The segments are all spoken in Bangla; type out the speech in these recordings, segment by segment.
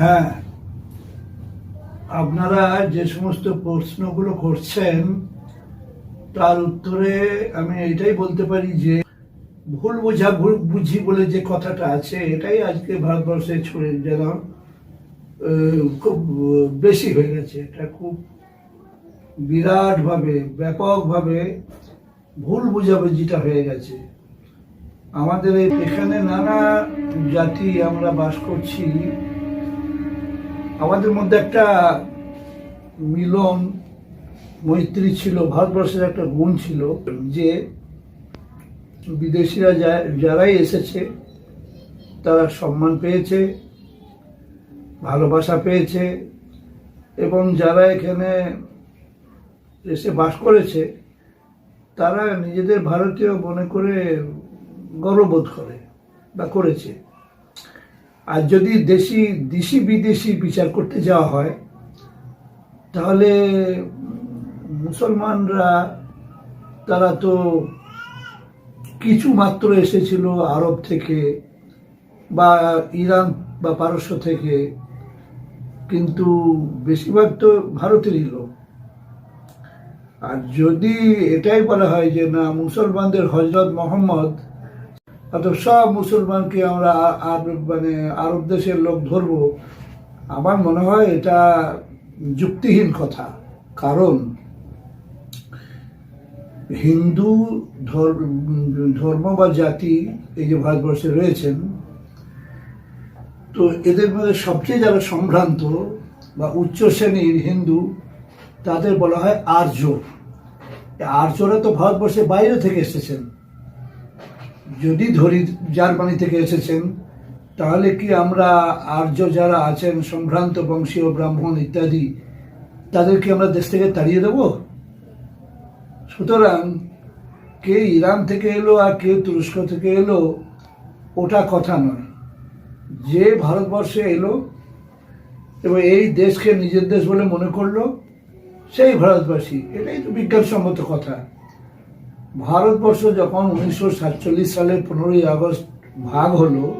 হ্যাঁ। আপনারা যে সমস্ত প্রশ্নগুলো করছেন, তার উত্তরে আমি এটাই বলতে পারি যে, ভুল বোঝা ভুল বুঝি বলে যে কথাটা আছে, এটাই আজকে ভারতবর্ষে ছড়ে যেন খুব বেশি হয়ে গেছে। এটা খুব বিরাটভাবে, ব্যাপকভাবে ভুল বোঝাবুঝিটা হয়ে গেছে। আমাদের এখানে নানা জাতি আমরা বাস করছি। আমাদের মধ্যে একটা মিলন মৈত্রী ছিল, ভারতবর্ষের একটা গুণ ছিল যে বিদেশিরা যারাই এসেছে তারা সম্মান পেয়েছে, ভালোবাসা পেয়েছে এবং যারা এখানে এসে বাস করেছে, তারা নিজেদের ভারতীয় মনে করে গর্ববোধ করে বা করেছে। আর যদি দেশি দেশি বিদেশি বিচার করতে যাওয়া হয়, তাহলে মুসলমানরা, তারা তো কিছু মাত্র এসেছিল আরব থেকে বা ইরান বা পারস্য থেকে, কিন্তু বেশিরভাগ তো ভারতেরই লোক। আর যদি এটাই বলা হয় যে না, মুসলমানদের হজরত মোহাম্মদ অত সব মুসলমানকে আমরা আ- আর মানে আরব দেশের লোক ধরবো। আমার মনে হয় এটা যুক্তিহীন কথা। কারণ হিন্দু ধর- ধর্ম বা জাতি এই যে ভারতবর্ষে রয়েছেন, তো এদের মধ্যে সবচেয়ে যারা সম্ভ্রান্ত বা উচ্চ শ্রেণির হিন্দু, তাদের বলা হয় আর্য। আর্যরা তো ভারতবর্ষের বাইরে থেকে এসেছেন। যদি ধরি জার্মানি থেকে এসেছেন, তাহলে কি আমরা আর্য যারা আছেন, সম্ভ্রান্ত বংশীয়, ব্রাহ্মণ ইত্যাদি, তাদেরকে আমরা দেশ থেকে তাড়িয়ে দেব? সুতরাং কে ইরান থেকে এলো আর কে তুরস্ক থেকে এলো, ওটা কথা নয়। যে ভারতবর্ষে এলো, এবং এই দেশকে নিজের দেশ বলে মনে করল, সেই ভারতবাসী। এটাই তো বিজ্ঞানসম্মত কথা। ভারতবর্ষ যখন উনিশশো সাতচল্লিশ সালের পনেরোই আগস্ট ভাগ হলো,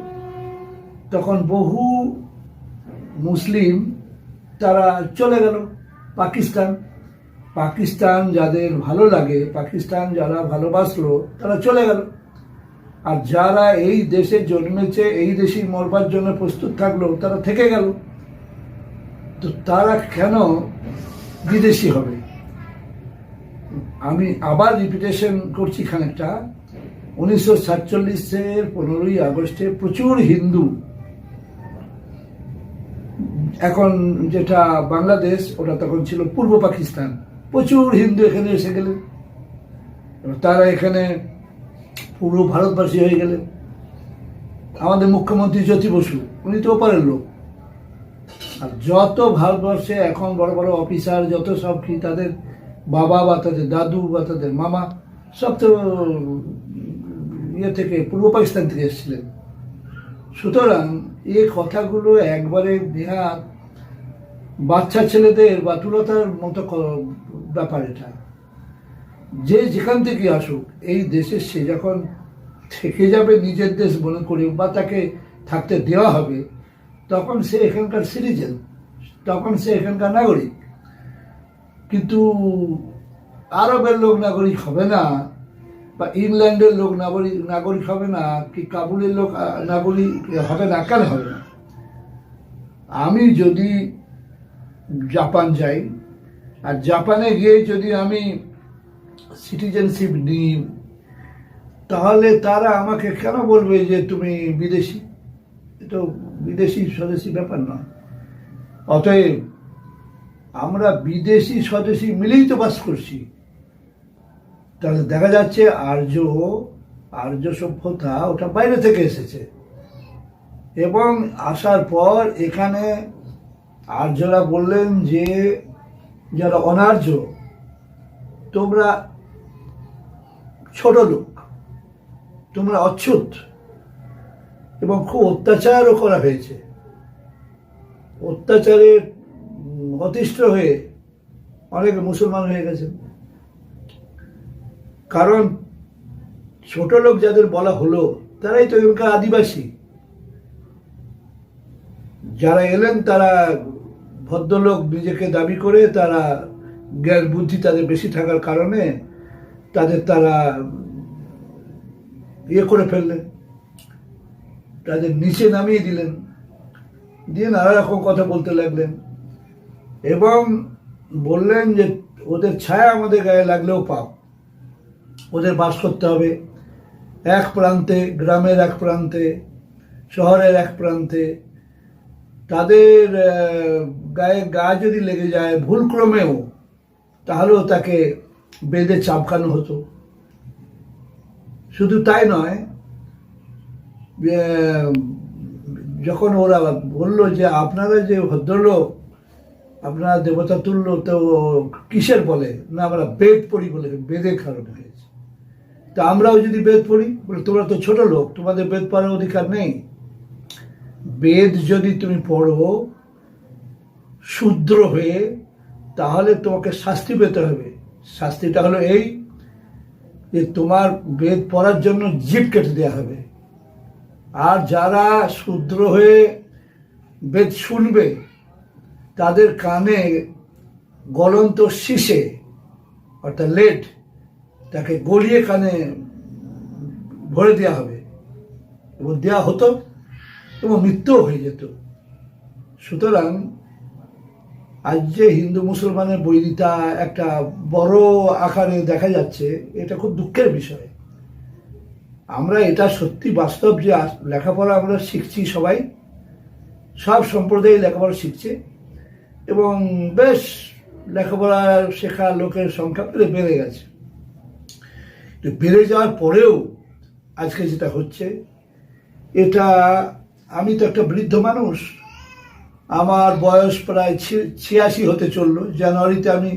তখন বহু মুসলিম তারা চলে গেল পাকিস্তান। পাকিস্তান যাদের ভালো লাগে, পাকিস্তান যারা ভালোবাসলো, তারা চলে গেল। আর যারা এই দেশে জন্মেছে, এই দেশেই মরবার জন্য প্রস্তুত থাকল, তারা থেকে গেল। তো তারা কেন বিদেশি হবে? আমি আবার রিপিটেশন করছি খানিকটা। উনিশশো সাতচল্লিশের পনেরোই আগস্টে প্রচুর হিন্দু। এখন যেটা বাংলাদেশ, ওটা তখন ছিল পূর্ব পাকিস্তান। প্রচুর হিন্দু এখানে এসে গেলেন। তারা এখানে পুরো ভারতবাসী হয়ে গেলেন। আমাদের মুখ্যমন্ত্রী জ্যোতি বসু, উনি তো ওপারের লোক। আর যত ভারতবর্ষে এখন বড় বড় অফিসার যত সব কি তাদের বাবা বা তাদের দাদু বা তাদের মামা সব তো ইয়ে থেকে পূর্ব পাকিস্তান থেকে এসেছিলেন। সুতরাং এই কথাগুলো একবারে নেহাত বাচ্চা ছেলেদের বাতুলতার মতো ক- ব্যাপার এটা। যে যেখান থেকে আসুক, এই দেশে সে যখন থেকে যাবে নিজের দেশ মনে করে বা তাকে থাকতে দেওয়া হবে, তখন সে এখানকার সিটিজেন তখন সে এখানকার নাগরিক। কিন্তু আরবের লোক নাগরিক হবে না, বা ইংল্যান্ডের লোক নাগরিক নাগরিক হবে না, কি কাবুলের লোক নাগরিক হবে না, কেন হবে না? আমি যদি জাপান যাই, আর জাপানে গিয়ে যদি আমি সিটিজেনশিপ নিই, তাহলে তারা আমাকে কেন বলবে যে তুমি বিদেশি? এটা বিদেশি স্বদেশি ব্যাপার নয়। অতএব আমরা বিদেশি স্বদেশি মিলেই তো বাস করছি। তাহলে দেখা যাচ্ছে আর্য আর্য সভ্যতা ওটা বাইরে থেকে এসেছে। এবং আসার পর এখানে আর্যরা বললেন যে, যারা অনার্য, তোমরা ছোট লোক, তোমরা অচ্ছুত এবং খুব অত্যাচারও করা হয়েছে। অত্যাচারে অতিষ্ঠ হয়ে অনেক মুসলমান হয়ে গেছেন কারণ ছোট লোক যাদের বলা হলো, তারাই তো এখানকার আদিবাসী। যারা এলেন, তারা ভদ্রলোক নিজেকে দাবি করে তারা জ্ঞান বুদ্ধি তাদের বেশি থাকার কারণে তাদের তারা ইয়ে করে ফেললেন। তাদের নিচে নামিয়ে দিলেন। দিয়ে নানা রকম কথা বলতে লাগলেন। এবং বললেন যে ওদের ছায়া আমাদের গায়ে লাগলেও পাপ ওদের বাস করতে হবে। এক প্রান্তে, গ্রামের এক প্রান্তে, শহরের এক প্রান্তে। তাদের গায়ে গা যদি লেগে যায় ভুলক্রমেও, তাহলেও তাকে বেঁধে চাপকানো হতো। শুধু তাই নয় যখন ওরা বলল যে আপনারা যে ভদ্রলোক আপনারা দেবতা তুল্য তো কিসের বলে? না, আমরা বেদ পড়ি বলে বেদের কারণে হয়েছে। তা আমরাও যদি বেদ পড়ি, বলে তোমরা তো ছোট লোক, তোমাদের বেদ পড়ার অধিকার নেই। বেদ যদি তুমি পড়ো, শূদ্র হয়ে, তাহলে তোমাকে শাস্তি পেতে হবে। শাস্তিটা হলো এই যে তোমার বেদ পড়ার জন্য জিপ কেটে দেওয়া হবে। আর যারা শূদ্র হয়ে বেদ শুনবে তাদের কানে গলন্ত শীষে, অর্থাৎ লেড, তাকে গলিয়ে কানে ভরে দেওয়া হবে। এবং দেওয়া হতো এবং মৃত্যুও হয়ে যেত। সুতরাং আজ যে হিন্দু মুসলমানের বৈরিতা একটা বড় আকারে দেখা যাচ্ছে, এটা খুব দুঃখের বিষয়। আমরা এটা সত্যি বাস্তব যে লেখাপড়া আমরা শিখছি সবাই, সব সম্প্রদায় লেখাপড়া শিখছে। এবং বেশ লেখাপড়া শেখা লোকের সংখ্যা বেড়ে গেছে। বেড়ে যাওয়ার পরেও আজকে যেটা হচ্ছে, এটা আমি তো একটা বৃদ্ধ মানুষ, আমার বয়স প্রায় ছিয়াশি হতে চলল, জানুয়ারিতে আমি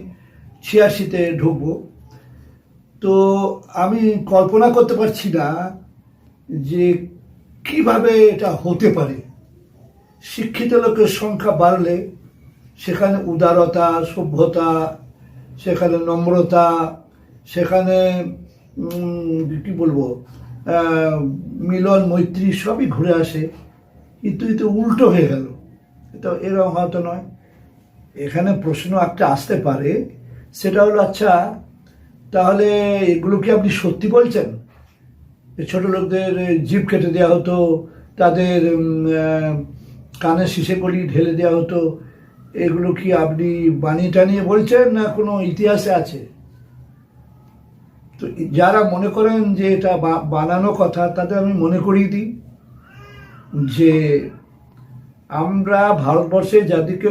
ছিয়াশিতে ঢুকবো। তো আমি কল্পনা করতে পারছি না যে কীভাবে এটা হতে পারে। শিক্ষিত লোকের সংখ্যা বাড়লে সেখানে উদারতা, সভ্যতা, সেখানে নম্রতা, সেখানে কি বলব মিলন, মৈত্রী সবই ঘুরে আসে। কিন্তু এটা উল্টো হয়ে গেল। এটা এরকম হয়তো নয়। এখানে প্রশ্ন একটা আসতে পারে। সেটা হলো আচ্ছা তাহলে এগুলো কি আপনি সত্যি বলছেন? ছোট লোকদের জিপ কেটে দেওয়া হতো, তাদের কানে শিশে কলি ঢেলে দেওয়া হতো এগুলো কি আপনি বানিয়ে টানিয়ে বলছেন না কোনো ইতিহাসে আছে? তো যারা মনে করেন যে এটা বানানো কথা, তাদের আমি মনে করিয়ে দিই যে আমরা ভারতবর্ষে যাদেরকে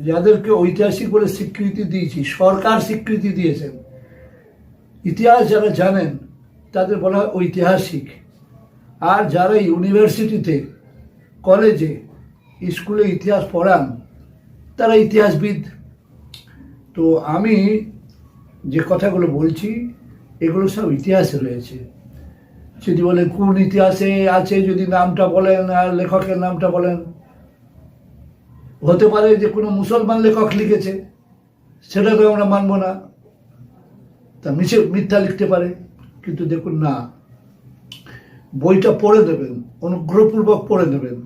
যাদেরকে ঐতিহাসিক বলে স্বীকৃতি দিয়েছি, সরকার স্বীকৃতি দিয়েছেন, ইতিহাস যারা জানেন, তাদের বলা হয় ঐতিহাসিক। আর যারা ইউনিভার্সিটিতে, কলেজে, স্কুলে ইতিহাস পড়ান তারা ইতিহাসবিদ। তো আমি যে কথাগুলো বলছি, এগুলো সব ইতিহাসে রয়েছে। যদি বলেন কোন ইতিহাসে আছে, যদি নামটা বলেন আর লেখকের নামটা বলেন। হতে পারে যে কোনো মুসলমান লেখক লিখেছে, সেটা তো আমরা মানব না। তা মিছে মিথ্যা লিখতে পারে, কিন্তু দেখুন না। বইটা পড়ে দেবেন, অনুগ্রহপূর্বক পড়ে নেবেন।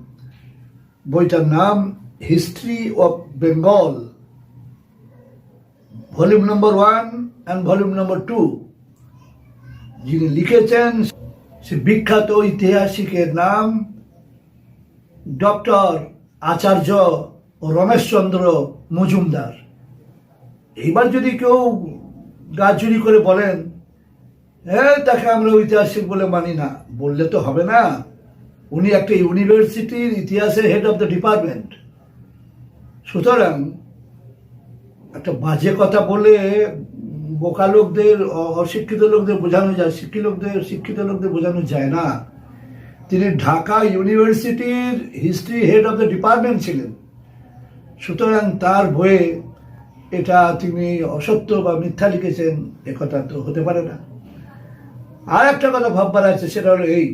বইটার নাম history of Bengal volume number one and volume number two যিনি লিখেছেন, সে বিখ্যাত ঐতিহাসিকের নাম ডক্টর আচার্য রমেশচন্দ্র মজুমদার। এইবার যদি কেউ গা চুরি করে বলেন হ্যাঁ তাকে আমরা ঐতিহাসিক বলে মানি না। বললে তো হবে না। উনি একটা ইউনিভার্সিটির ইতিহাসের হেড অফ দ্য ডিপার্টমেন্ট সুতরাং একটা বাজে কথা বলে বোকা লোকদের অশিক্ষিত লোকদের বোঝানো যায়, শিক্ষিত লোকদের শিক্ষিত লোকদের বোঝানো যায় না। তিনি ঢাকা ইউনিভার্সিটির history head of the department ছিলেন। সুতরাং তার বইয়ে এটা তিনি অসত্য বা মিথ্যা লিখেছেন একথা তো হতে পারে না। আর একটা কথা ভাববার আছে, সেটা হলো এই।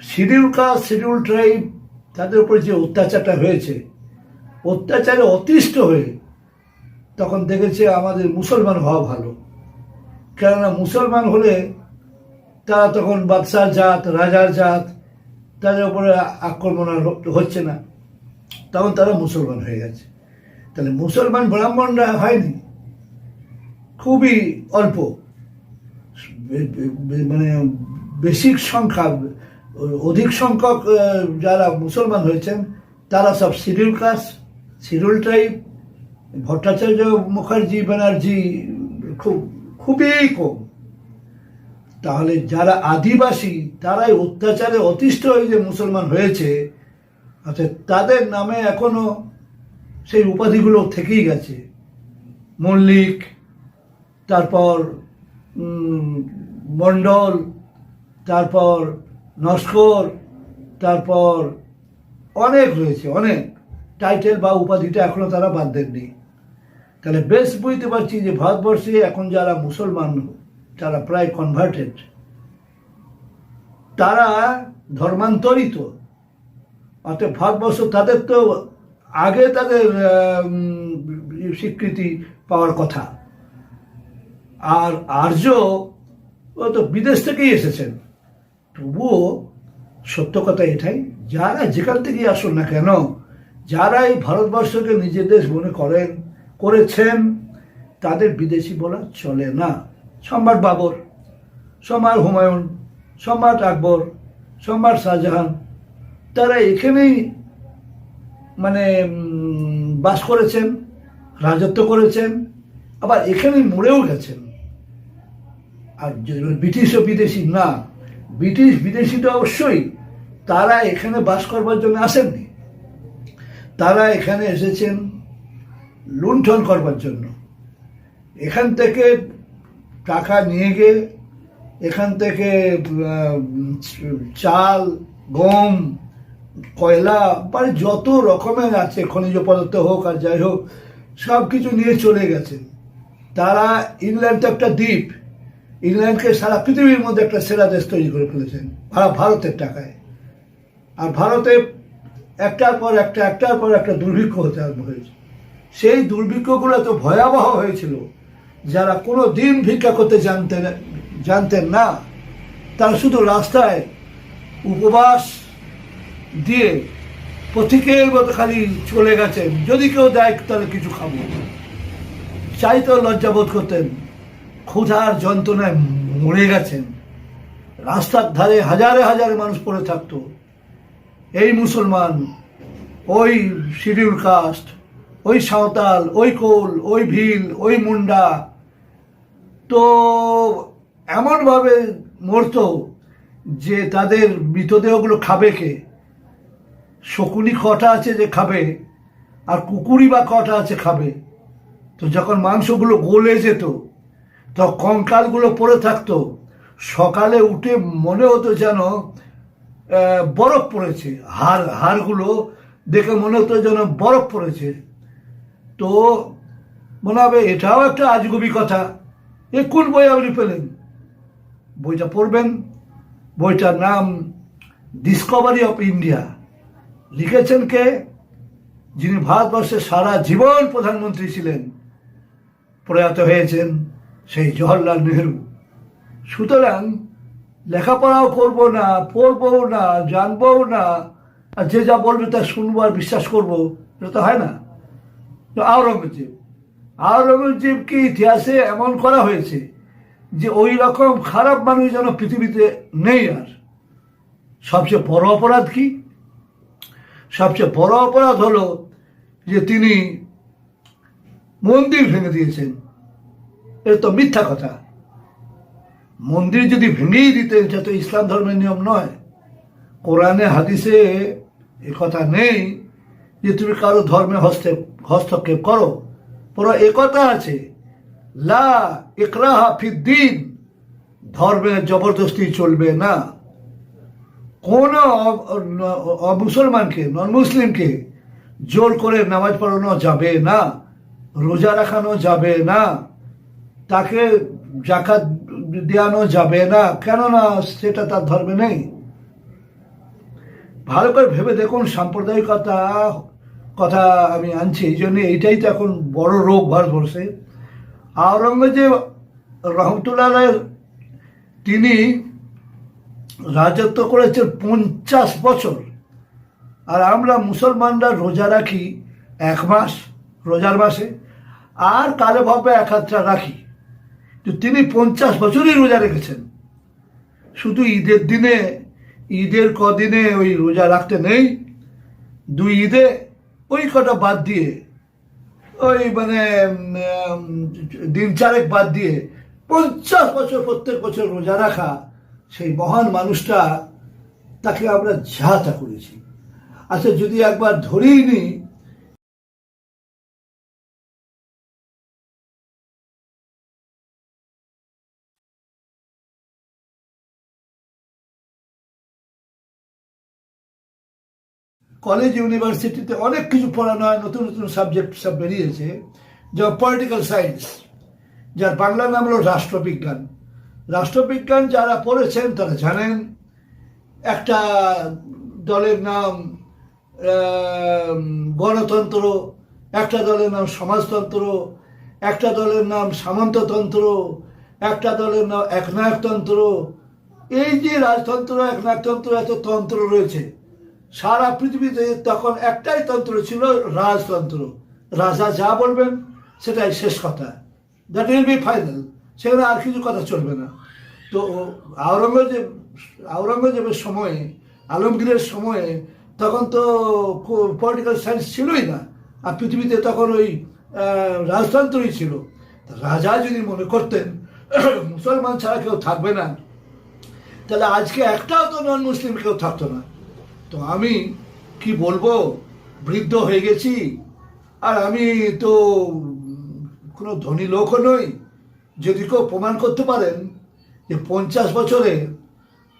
শিডিউল কাস্ট, শিডিউল ট্রাইব তাদের উপর যে অত্যাচারটা হয়েছে, অত্যাচারে অতিষ্ঠ হয়ে তখন দেখেছে আমাদের মুসলমান হওয়া ভালো। কেননা মুসলমান হলে তারা তখন বাদশার জাত, রাজার জাত, তাদের উপরে আক্রমণ হচ্ছে না। তখন তারা মুসলমান হয়ে গেছে। তাহলে মুসলমান ব্রাহ্মণরা হয়নি? খুবই অল্প। মানে বেশিক সংখ্যা অধিক সংখ্যক যারা মুসলমান হয়েছেন, তারা সব schedule caste, schedule type Bhattacharya Mukherjee Banerjee খুব, খুবই কম। তাহলে যারা আদিবাসী, তারাই অত্যাচারে অতিষ্ঠ হয়ে যে মুসলমান হয়েছে আচ্ছা তাদের নামে এখনও সেই উপাধিগুলো থেকেই গেছে। মল্লিক, তারপর মণ্ডল, তারপর নস্কর, তারপর অনেক রয়েছে, অনেক। টাইটেল বা উপাধিটা এখনও তারা বাদ দেননি। তাহলে বেশ বুঝতে পারছি যে ভারতবর্ষে এখন যারা মুসলমান তারা প্রায় কনভার্টেড তারা ধর্মান্তরিত। অর্থাৎ ভারতবর্ষ তাদের তো আগে তাদের স্বীকৃতি পাওয়ার কথা। আর আর্য ও তো বিদেশ থেকেই এসেছেন। তবুও সত্য কথা এটাই, যারা যেখান থেকেই আসুন না কেন যারা এই ভারতবর্ষকে নিজের দেশ মনে করেন, করেছেন, তাদের বিদেশি বলা চলে না। সম্রাট বাবর, সম্রাট হুমায়ুন, সম্রাট আকবর, সম্রাট শাহজাহান, তারা এখানেই মানে বাস করেছেন, রাজত্ব করেছেন, আবার এখানেই মরেও গেছেন। আর ব্রিটিশ ও বিদেশি না ব্রিটিশ বিদেশি তো অবশ্যই তারা এখানে বাস করবার জন্য আসেননি। তারা এখানে এসেছেন লুণ্ঠন করবার জন্য। এখান থেকে টাকা নিয়ে গিয়ে এখান থেকে চাল, গম, কয়লা মানে যত রকমের আছে, খনিজ পদার্থ হোক আর যাই হোক সব কিছু নিয়ে চলে গেছেন। তারা ইংল্যান্ড তো একটা দ্বীপ ইংল্যান্ডকে সারা পৃথিবীর মধ্যে একটা সেরা দেশ তৈরি করে ফেলেছেন, ভারত, ভারতের টাকায়। আর ভারতে একটার পর একটা, একটার পর একটা দুর্ভিক্ষ হতে আরম্ভ হয়েছে। সেই দুর্ভিক্ষগুলো তো ভয়াবহ হয়েছিল, যারা কোনো দিন ভিক্ষা করতে জানতেন জানতেন না, তারা শুধু রাস্তায় উপবাস দিয়ে পথিকের মতো খালি চলে গেছেন। যদি কেউ দেয়, তাহলে কিছু খাব। চাইতেও লজ্জাবোধ করতেন। ক্ষুধার যন্ত্রণায় মরে গেছেন। রাস্তার ধারে হাজারে হাজারে মানুষ পড়ে থাকতো। এই মুসলমান, ওই শিডিউল কাস্ট, ওই সাঁওতাল, ওই কোল, ওই ভিল, ওই মুন্ডা, তো এমনভাবে মরতো যে তাদের মৃতদেহগুলো খাবে কে? শকুনি কটা আছে যে খাবে, আর কুকুরই বা কটা আছে খাবে? তো যখন মাংসগুলো গলে যেত তো কঙ্কালগুলো পড়ে থাকতো। সকালে উঠে মনে হতো যেন বরফ পড়েছে। হাড়, হাড়গুলো দেখে মনে হতো যেন বরফ পড়েছে। তো মনে হবে এটাও একটা আজগুবি কথা। এ, কোন বই আপনি পেলেন? বইটা পড়বেন। বইটার নাম ডিসকভারি অফ ইন্ডিয়া লিখেছেন কে? যিনি ভারতবর্ষের সারা জীবন প্রধানমন্ত্রী ছিলেন। প্রয়াত হয়েছেন। সেই জওহরলাল নেহরু। সুতরাং লেখাপড়াও করব না, পড়বও না, জানবও না, আর যে যা বলবে তা শুনব আর বিশ্বাস করব, এটা তো হয় না। আওরঙ্গজেব আওরঙ্গজেবকে ইতিহাসে এমন করা হয়েছে যে ওই রকম খারাপ মানুষ যেন পৃথিবীতে নেই আর। সবচেয়ে বড় অপরাধ কি? সবচেয়ে বড় অপরাধ হলো যে তিনি মন্দির ভেঙে দিয়েছেন। এটা তো মিথ্যা কথা। মন্দির যদি ভেঙেই দিতেন, এটা তো ইসলাম ধর্মের নিয়ম নয়। কোরআনে, হাদিসে এ কথা নেই যে তুমি কারও ধর্মে হস্তক্ষেপ হস্তক্ষেপ করো। পুরো এ কথা আছে। লা ইকরাহা ফিদ্দিন ধর্মে জবরদস্তি চলবে না। কোন মুসলমানকে নন মুসলিমকে জোর করে নামাজ পড়ানো যাবে না, রোজা রাখানো যাবে না। তাকে জাকাত দেওয়ানো যাবে না। কেননা সেটা তার ধর্মে নেই। ভালো করে ভেবে দেখুন, সাম্প্রদায়িকতা কথা আমি আনছি, এই জন্য এইটাই তো এখন বড় রোগ ভারতবর্ষে। আওরঙ্গজেব রহমতুল্লাহ তিনি রাজত্ব করেছেন পঞ্চাশ বছর। আর আমরা মুসলমানরা রোজা রাখি এক মাস, রোজার মাসে। আর কালে ভাবে এক হাতটা রাখি। তো তিনি পঞ্চাশ বছরই রোজা রেখেছেন। শুধু ঈদের দিনে, ঈদের কদিনে ওই রোজা রাখতে নেই, দুই ঈদে ওই কটা বাদ দিয়ে, ওই মানে দিন চারেক বাদ দিয়ে পঞ্চাশ বছর, প্রত্যেক বছর রোজা রাখা সেই মহান মানুষটা, তাকে আমরা ঝাঁটা করেছি। আচ্ছা যদি একবার ধরেই নিই কলেজ, ইউনিভার্সিটিতে অনেক কিছু পড়ানো হয়, নতুন নতুন সাবজেক্ট সব বেরিয়েছে। যেমন পলিটিক্যাল সায়েন্স যার বাংলা নাম হলো রাষ্ট্রবিজ্ঞান। রাষ্ট্রবিজ্ঞান যারা পড়েছেন, তারা জানেন, একটা দলের নাম গণতন্ত্র, একটা দলের নাম সমাজতন্ত্র, একটা দলের নাম সামন্ততন্ত্র, একটা দলের নাম একনায়কতন্ত্র। এই যে রাজতন্ত্র, একনায়কতন্ত্র, এত তন্ত্র রয়েছে। সারা পৃথিবীতে তখন একটাই তন্ত্র ছিল রাজতন্ত্র। রাজা যা বলবেন, সেটাই শেষ কথা। দ্যাট উইল বি ফাইনাল সেখানে আর কিছু কথা চলবে না। তো আওরঙ্গজেব, আওরঙ্গজেবের সময়ে, আলমগীরের সময়ে তখন তো পলিটিক্যাল সায়েন্স ছিলই না। আর পৃথিবীতে তখন ওই রাজতন্ত্রই ছিল। রাজা যদি মনে করতেন, মুসলমান ছাড়া কেউ থাকবে না। তাহলে আজকে একটাও তো নন মুসলিম কেউ থাকতো না। তো আমি কি বলব, বৃদ্ধ হয়ে গেছি। আর আমি তো কোনো ধনী লোকও নই। যদি কেউ প্রমাণ করতে পারেন যে পঞ্চাশ বছরে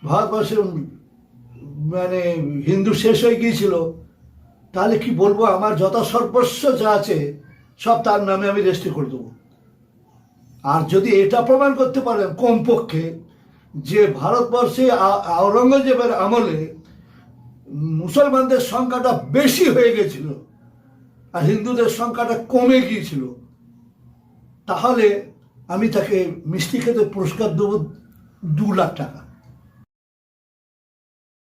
ভারতবর্ষের মানে হিন্দু শেষ হয়ে গিয়েছিল, তাহলে কি বলব, আমার যত সর্বস্ব যা আছে, সব তার নামে আমি রেজিস্ট্রি করে দেবো। আর যদি এটা প্রমাণ করতে পারেন কমপক্ষে, যে ভারতবর্ষে আওরঙ্গজেবের আমলে মুসলমানদের সংখ্যাটা বেশি হয়ে গেছিল আর হিন্দুদের সংখ্যাটা কমে গিয়েছিল। তাহলে আমি তাকে মিষ্টি খেতে পুরস্কার দেবো দু লাখ টাকা।